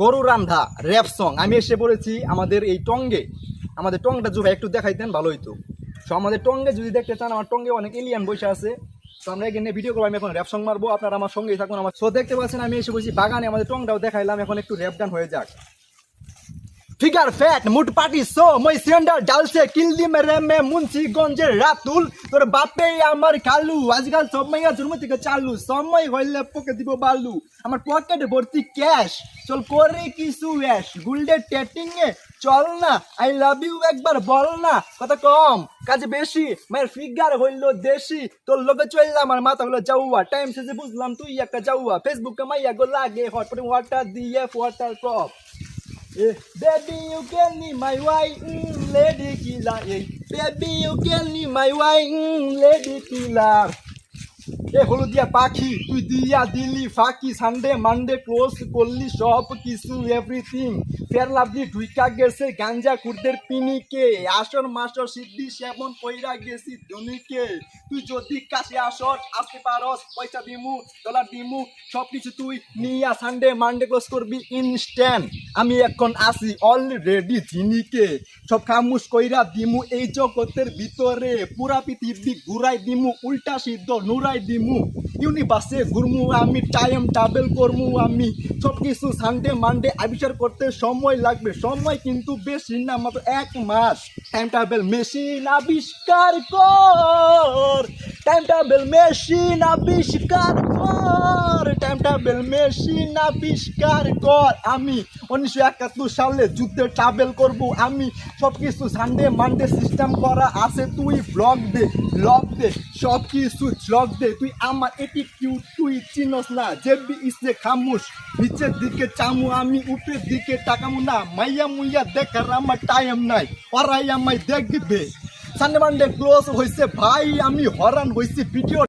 গরু রান্ধা rap song আমি এসে পড়েছি আমাদের এই টঙ্গে। আমাদের টংটা জুবাই একটু দেখাইতেন, ভালো হইতো। সো আমাদের টঙ্গে যদি দেখতে চান, আমার টঙ্গে অনেক এলিয়ান বসে আছে। তো আমরা এখানে ভিডিও করব, আমি এখন র্যাপ সং মারবো। আপনারা আমার সঙ্গেই থাকুন। আমার সো দেখতে পাচ্ছেন, আমি এসে বলছি বাগানে আমাদের টংটাও দেখাইলাম। এখন একটু র্যাপ ডান হয়ে যাক। ফিগার ফ্যাট মুট পাটি সো মই সিলিন্ডার ডালছে কিলদি মেরে মে মুন্সিগঞ্জের রাতুল তোর বাপে আমার কালু আজকাল সব মাইয়া জন্ম থেকে চালু সময় হইলে পোকে দিব বালু, আমার পকেটে ভর্তি ক্যাশ চল করে কিছু অ্যাশ গুল্ডে টেটিং এ চল না আই লাভ ইউ একবার বল না, কথা কম, কাজে বেশি, মায়ের ফিগার হইল দেশি, তোর লোকে চললাম আমার মাথা হলো যাওয়া টাইম শেষে বুঝলাম তুই একটা যাওয়া ফেসবুকে মাইয়া গো লাগে হট ওয়াটার দিয়ে ওয়াটার ক্রপ Eh, baby, you can be my wife, mm, lady killer. Eh, baby, you can be my wife, mm, lady killer. এ হলুদিয়া পাখি, তুই দিয়া দিলি ফাঁকি সানডে মানডে ক্লোজ করলি সব কিছু এভরিথিং ফের লাভলি ঢুইকা গেছে গাঞ্জা কুর্দের পিনিকে। আসর মাসর সিদ্ধি সেমন কইরা গেছি ধনিকে। তুই যদি কাছে আসর, আসতে পারস, পয়সা দিমু ডলার দিমু, সব কিছু তুই নিয়া সানডে মানডে ক্লোজ করবি ইনস্ট্যান্ট আমি এখন আসি অলরেডি জিনিকে সব খামুশ কইরা দিমু এই জগতের ভিতরে। পুরা পৃথিবী ঘুরাই দিমু, উল্টা সিদ্ধ নুরাই দিমু। ইউনিভার্সে ঘুরমু, আমি টাইম ট্রাভেল করমু, আমি সব কিছু সানডে মানডে আবিষ্কার করতে সময় লাগবে। সময় কিন্তু বেশি না, মাত্র এক মাস। টাইম ট্রাভেল মেশিন আবিষ্কার কর। টাইম ট্রাভেল মেশিন আবিষ্কার কর। টাইম ট্রাভেল মেশিন আবিষ্কার কর। আমি উনিশশো একাত্তর সালে যুদ্ধে ট্রাভেল করব। আমি সব কিছু সানডে মানডে সিস্টেম করা আছে। তুই ব্লগ দে লগ দে সব কিছু ব্লগ দে। তুই আমার এটি কিউ তুই চিনস না। জেবি ইসে খামুশ। নিচের দিকে চামু, আমি উপরের দিকে টাকামু না। মাইয়া মুইয়া দেখার আমার টাইম নাই। ওরাই আমায় দেখবে। সানে মানডে ক্লোজ হয়েছে ভাই, আমি হরান হয়েছি ভিডিও